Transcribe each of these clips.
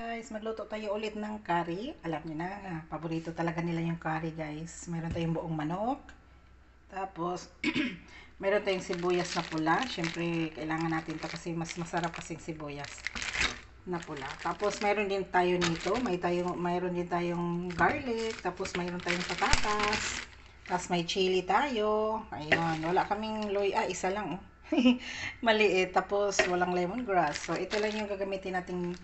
Guys, magluto tayo ulit ng curry. Alam niyo na, paborito talaga nila yung curry, guys. Meron tayong buong manok. Tapos, meron tayong sibuyas na pula. Siyempre, kailangan natin to kasi mas masarap kasing sibuyas na pula. Tapos, meron din tayo nito. May tayo, mayroon din tayong garlic. Tapos, mayroon tayong patatas. Tapos, may chili tayo. Ayun, wala kaming loy. Ah, isa lang, oh. Maliit. Tapos, walang lemongrass. So, ito lang yung gagamitin nating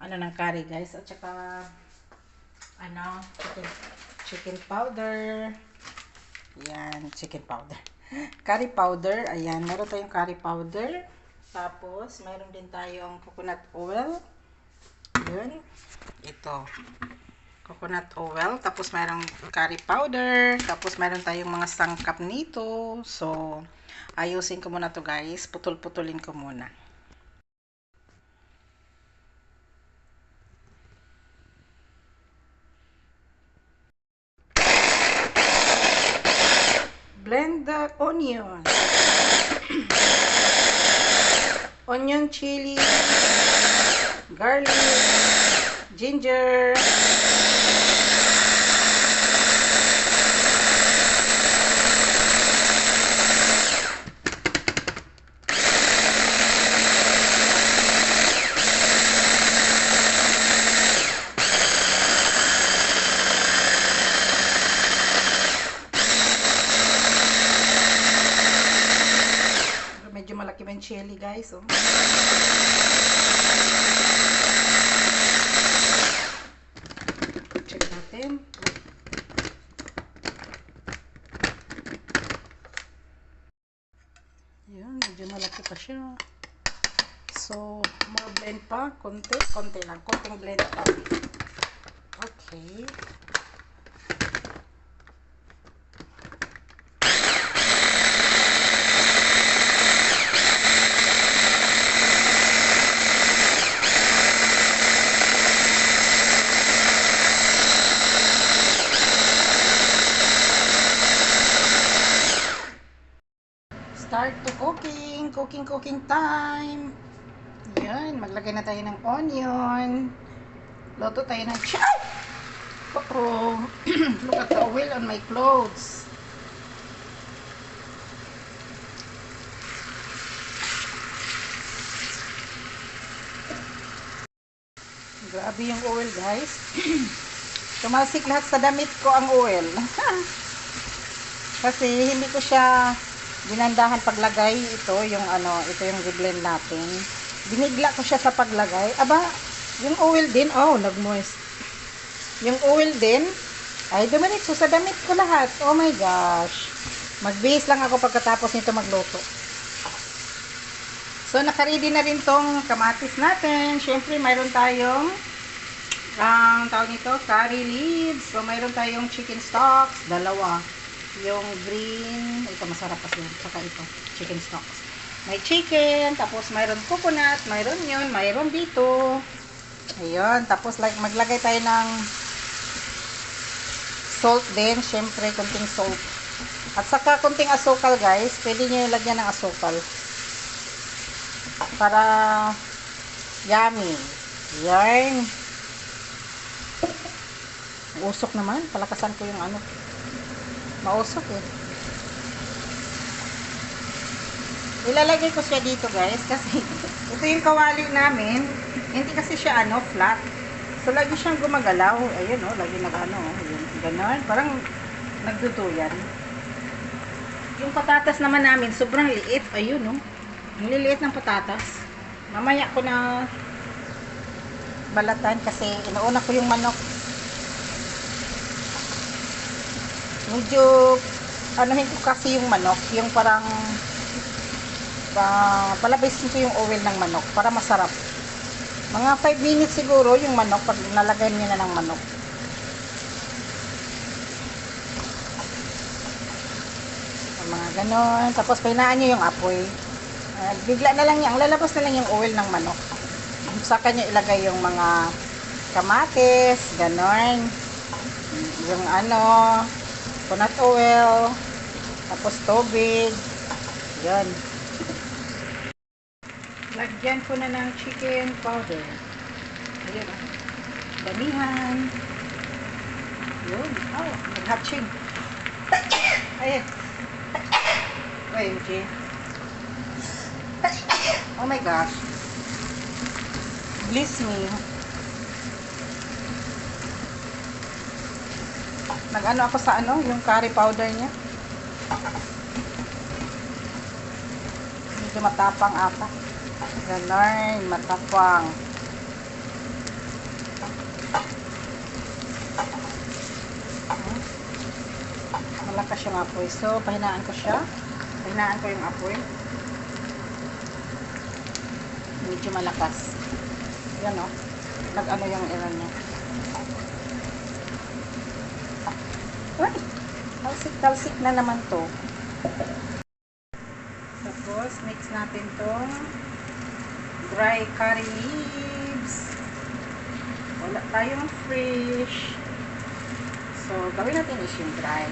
ano ng curry guys. At saka ano chicken, chicken powder. Yan chicken powder. Curry powder ayan. Meron tayong curry powder. Tapos meron din tayong coconut oil. Yun. Ito. Coconut oil. Tapos merong curry powder. Tapos meron tayong mga sangkap nito. So ayusin ko muna to guys. Putol-putulin ko muna blend the onion. onion, chili, garlic, ginger. Ba yung chili guys? Oh. Check natin. Yan, medyo malaki pa siya. So, more blend pa. Konti, konti lang. Konting blend pa. Cooking. Cooking, time. Yan, maglagay na tayo ng onion. Luto tayo ng chow! Oh, look at the oil on my clothes. Grabe yung oil, guys. Tumalsik lahat sa damit ko ang oil. Kasi hindi ko siya dinandahan paglagay ito yung ano ito yung i-blend natin. Binigla ko siya sa paglagay. Aba yung oil din oh nagmoist yung oil din ay dumiretso sa damit ko lahat. Oh my gosh. Magbihis lang ako pagkatapos nito magluto. So nakaready na rin tong kamatis natin. Syempre mayroon tayong ang tawag nito curry leaves. So mayroon tayong chicken stocks dalawa yung green, ito masarap kasi saka ito, chicken stocks. May chicken, tapos mayroon coconut, mayroon yun, mayroon dito. Ayun, tapos like maglagay tayo ng salt din, syempre kunting salt. At saka kunting asukal guys, pwede nyo ilagyan ng asukal. Para yummy. Yan. Usok naman, palakasan ko yung ano, mausok eh. Ilalagay ko siya dito guys kasi ito yung kawali namin. Hindi kasi siya ano, flat. So lagi siyang gumagalaw. Ayun oh, lagi nag ano, ayun, ganon. Parang nagduduyan. Yung patatas naman namin, sobrang liit. Ayun oh. Ang liliit ng patatas. Mamaya ko na balatan kasi inuuna ko yung manok medyo anuhin ko kasi yung manok yung parang uh, palabasin ko yung oil ng manok para masarap. Mga 5 minutes siguro yung manok pag nalagay niyo na ng manok. Mga ganon. Tapos painaan nyo yung apoy. Uh, bigla na lang yan lalabas na lang yung oil ng manok. Saka nyo ilagay yung mga kamatis ganon. Yung ano coconut oil, tapos tubig, yan. Lagyan ko na ng chicken powder. Ayun, oh. Damihan. Yun. Oh, nag-hatching. Ayun. OMG. Oh my gosh. Bless me. Nag-ano ako sa ano, yung curry powder niya. Medyo matapang ata. Ganon, matapang. Malakas yung apoy. So, pahinaan ko siya. Pahinaan ko yung apoy. Medyo malakas. Yan o. Nag-ano yung iran niya. Uy! Talsik-talsik na naman to. Tapos, mix natin tong dry curry leaves. Wala tayong fresh. So, gawin natin is yung dry.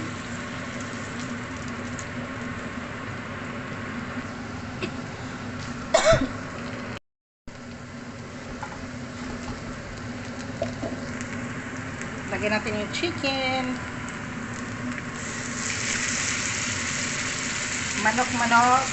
Lagyan natin yung chicken. Manok-manok.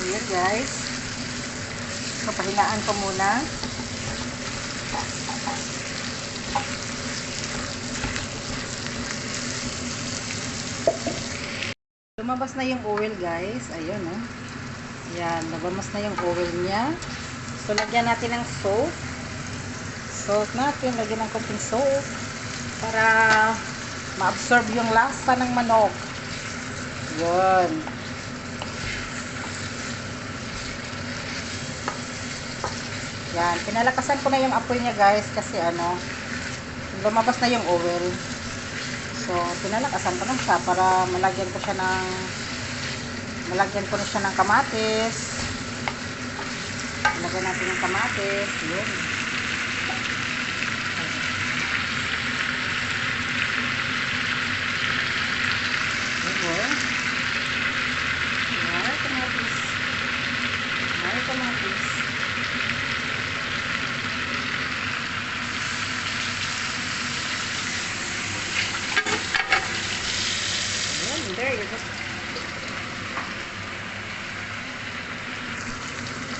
Ayan guys. So, pahinaan ko muna. Lumabas na yung oil guys. Ayun oh. Yan, lumabas na yung oil niya. So, lagyan natin ng soap. Salt natin. Lagyan ng konting soap. Para ma-absorb yung lasa ng manok. Yun. Yan, pinalakasan ko na yung apoy niya guys kasi ano, lumabas na yung oil. So, pinalakasan ko na siya para malagyan ko siya ng malagyan ko na siya ng kamatis. Lagyan natin ng kamatis. Yun. Kamatis. Kamatis. Ayan, there you go.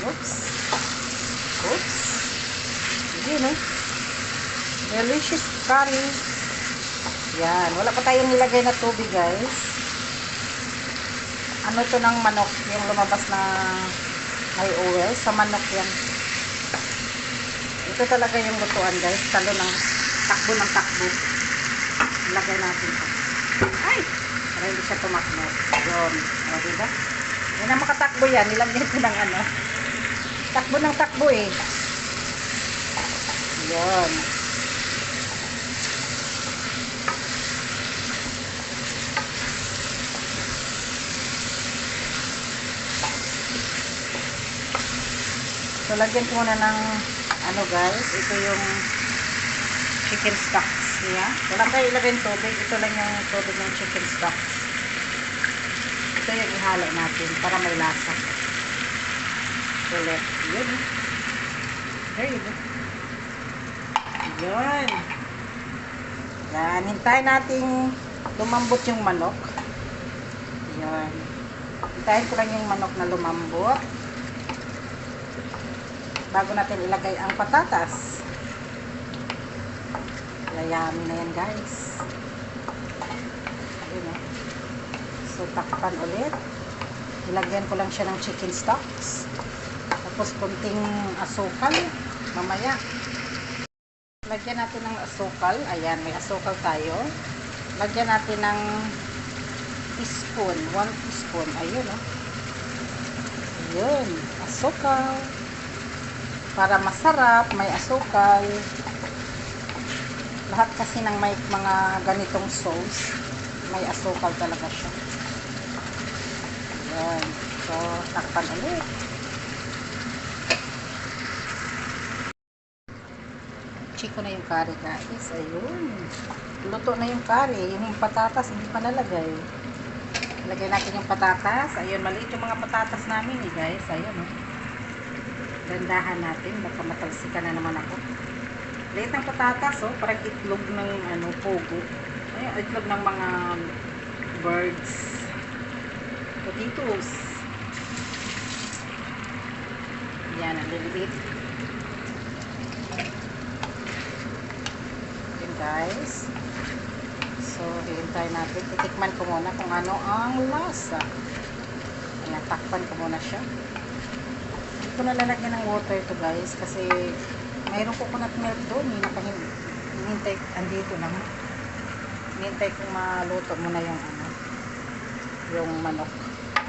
Oops. Oops. Yun eh. Delicious curry. Yan. Wala pa tayong nilagay na tubig guys. Ano to ng manok? Yung lumabas na may oil. Sa manok yan. Ito talaga yung lutuan guys. Talo ng takbo ng takbo. Ilagay natin ito. Ay! Para hindi siya tumakbo. Yun. O, diba? Yan na makatakbo yan. Nilagyan ko ng ano. Takbo ng takbo eh. Yun. So, lagyan ko muna ng ano guys. Ito yung chicken stocks niya. Wala tayo ilagay tubig. Ito lang yung tubig ng chicken stocks. Ito yung ihalo natin para may lasa. Ulit. Yun. There you go. Yun. Yan. Hintayin natin lumambot yung manok. Yan. Hintayin ko lang yung manok na lumambot. Bago natin ilagay ang patatas. Layami na yan guys. Ayun o. So, takpan ulit. Ilagyan ko lang siya ng chicken stocks. Tapos, kunting asukal. Mamaya. Lagyan natin ng asukal. Ayan, may asukal tayo. Lagyan natin ng teaspoon. One teaspoon. Ayun o. Ayun. Asukal. Para masarap, may asukal. Lahat kasi ng may mga ganitong sauce, may asukal talaga siya. Ayan. So, takpan ulit. Chiko na yung curry guys. Ayun. Luto na yung curry. Yung patatas, hindi pa nalagay. Lagay natin yung patatas. Ayun, maliit yung mga patatas namin eh guys. Ayun oh. Gandahan natin. Baka matalsikan na naman ako. Liit ng patatas oh. Parang itlog ng ano, pogo. Ayun, itlog ng mga birds. Potatoes. Yan, ang liliit. Guys. So, hihintay natin. Titikman ko muna kung ano ang lasa. Ayan, takpan ko muna siya. Hindi ko na lalagyan ng water to guys kasi mayroong coconut milk doon. Hinintay, andito na. Hinintay kong maluto muna yung ano, yung manok.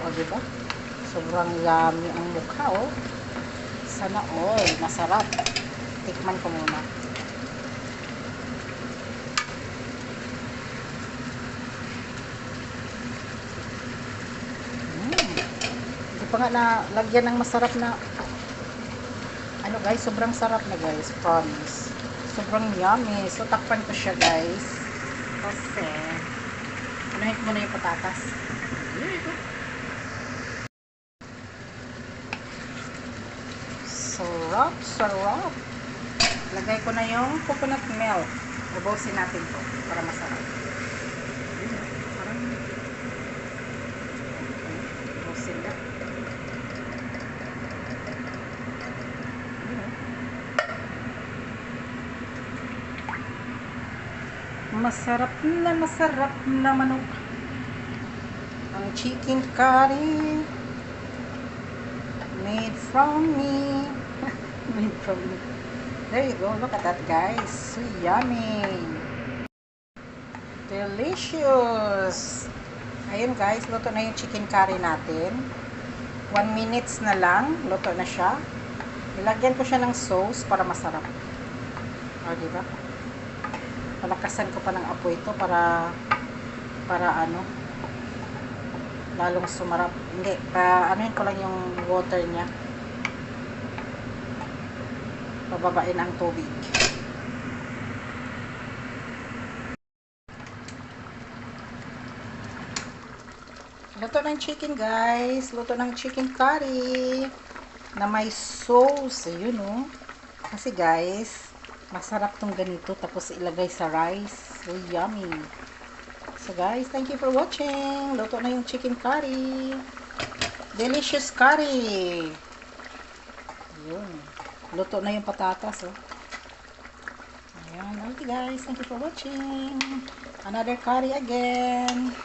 O, diba? Sobrang yummy ang mukha, oh. Sana all. Masarap. Tikman ko muna. Mm. Hindi pa nga na lagyan ng masarap na ano guys, sobrang sarap na guys, promise. Sobrang yummy. So, takpan ko siya guys. Kasi, anuhin ko muna yung patatas. Sarap, sarap. Lagay ko na yung coconut milk. Ubusin natin to para masarap. Parang, ubusin na. Masarap na masarap na manok. Ang chicken curry made from me. made from me. There you go. Look at that, guys. So yummy. Delicious. Ayun, guys. Luto na yung chicken curry natin. One minutes na lang. Luto na siya. Ilagyan ko siya ng sauce para masarap. O, diba? Palakasan ko pa ng apoy ito para para ano lalong sumarap. Hindi, pa anuhin ko lang yung water niya. Pababain ang tubig. Luto ng chicken guys. Luto ng chicken curry na may sauce. Ayun oh. Kasi guys, masarap tong ganito tapos ilagay sa rice. So yummy. So guys, thank you for watching. Luto na yung chicken curry. Delicious curry. Yun. Luto na yung patatas, oh. Ayan. Okay guys, thank you for watching. Another curry again.